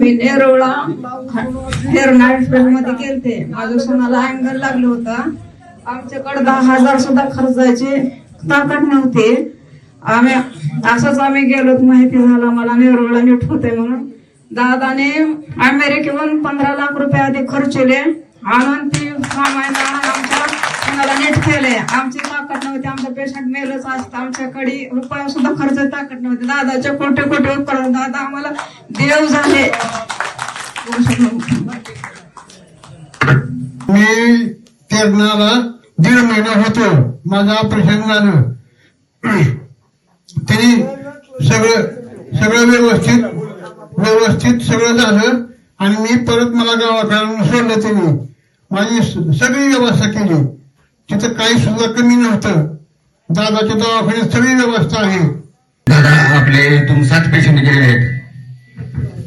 मी नेरवळा हेरनाळमध्ये गेलते. माझ्या सोनाला अँगल लागलं होतं. आमच्याकडे दहा हजार सुद्धा खर्चायचे ताकद नव्हती. आम्ही असंच आम्ही गेलो माहिती झालं मला नेरवळा नीट होते म्हणून. दादाने अमेरिकेहून पंधरा लाख रुपये आधी खर्चले. आणून ती सामायला मला नीट केले आमची ताकद नव्हती आमचं पेशंट मेलच असतं. आमच्याकडे रुपया सुद्धा खर्च ताकद नव्हती. दादाचे कोटे कोटे उपकरण दादा आम्हाला देव झाले. मी तेरणाला दीड महिना होतो. माझं ऑपरेशन झालं. त्यांनी सगळं सगळं व्यवस्थित व्यवस्थित सगळं झालं आणि मी परत मला गावात आणून सोडलं त्यांनी माझी सगळी व्यवस्था केली. तिथं काही सुद्धा कमी नव्हतं. दादाच्या दवाखान्यात सगळी व्यवस्था आहे. दादा आपले इथून सात पेशंट गेलेले आहेत.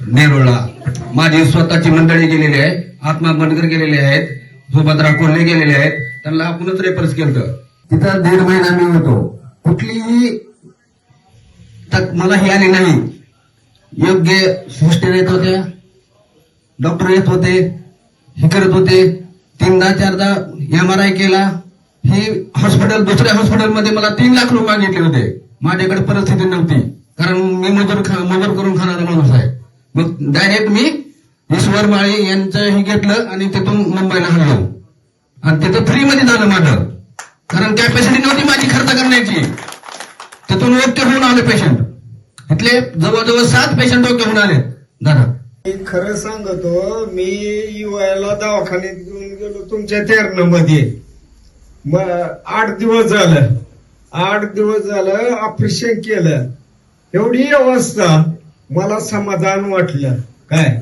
नेरुळला. माझी स्वतःची मंडळी गेलेली आहे. आत्मा बनकर गेलेले आहेत. सुभद्रा कोल्हे गेलेले आहेत. त्यांना आपणच रेफरन्स केलं तिथं दीड महिना मी होतो. कुठलीही तक मला ही आली नाही. योग्य सिस्टर येत होत्या डॉक्टर येत होते. हे करत होते. तीनदा चारदा एम आर आय केला. ही हॉस्पिटल दुसऱ्या हॉस्पिटलमध्ये मला तीन लाख रुपये मागितले होते. माझ्याकडे परिस्थिती नव्हती. कारण मी मजूर खा- मजूर करून खाणारा माणूस आहे. मग डायरेक्ट मी ईश्वर माळी यांचं हे घेतलं आणि तिथून मुंबईला हल्लो. आणि तिथं फ्री मध्ये झालं माझं. कारण कॅपॅसिटी नव्हती माझी खर्च करण्याची. तिथून ओके होऊन आले पेशंट इथले जवळजवळ सात पेशंट ओके होऊन आले. दादा. मी खरं सांगतो मी युवायला दवाखान्यात घेऊन गेलो तुमच्या तेरणमध्ये मग आठ दिवस झालं. आठ दिवस झालं ऑपरेशन केलं. एवढी अवस्था मला समाधान वाटलं. काय?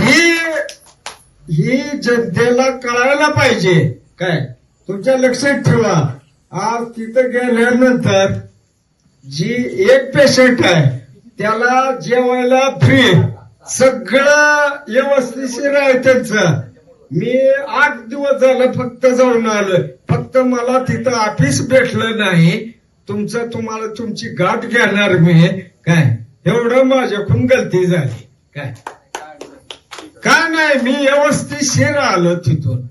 ही ही जनतेला कळायला पाहिजे. काय? तुमच्या लक्षात ठेवा. आज तिथं गेल्यानंतर जी एक पेशंट आहे त्याला जेवायला फ्री सगळं व्यवस्थिशीर आहे त्यांचं. मी आठ दिवस झालं फक्त जाऊन आलोय. फक्त मला तिथं ऑफिस भेटलं नाही. तुमचं तुम्हाला तुमची गाठ घेणार मी. काय? एवढं माझ्याकडून गलती झाली. काय? का नाही मी व्यवस्थितशीर आलो तिथून.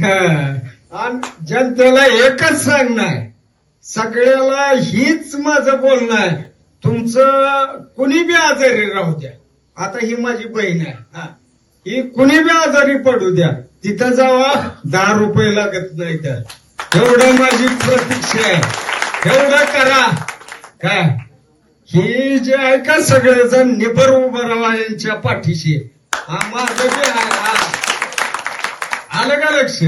हा. आणि जनतेला एकच सांगणार सगळ्याला हीच माझं बोलणं आहे तुमचं कुणी बी आजारी राहू द्या. आता ही माझी बहीण आहे. हा. ही कुणी बी आजारी पडू द्या तिथं जावा दहा रुपये लागत नाही तर एवढं माझी प्रतीक्षा आहे. एवढं करा. काय? हे जे आहे का सगळेजण निबर उभं राहा यांच्या पाठीशी. हा माझं जे आहे आलं का लक्ष?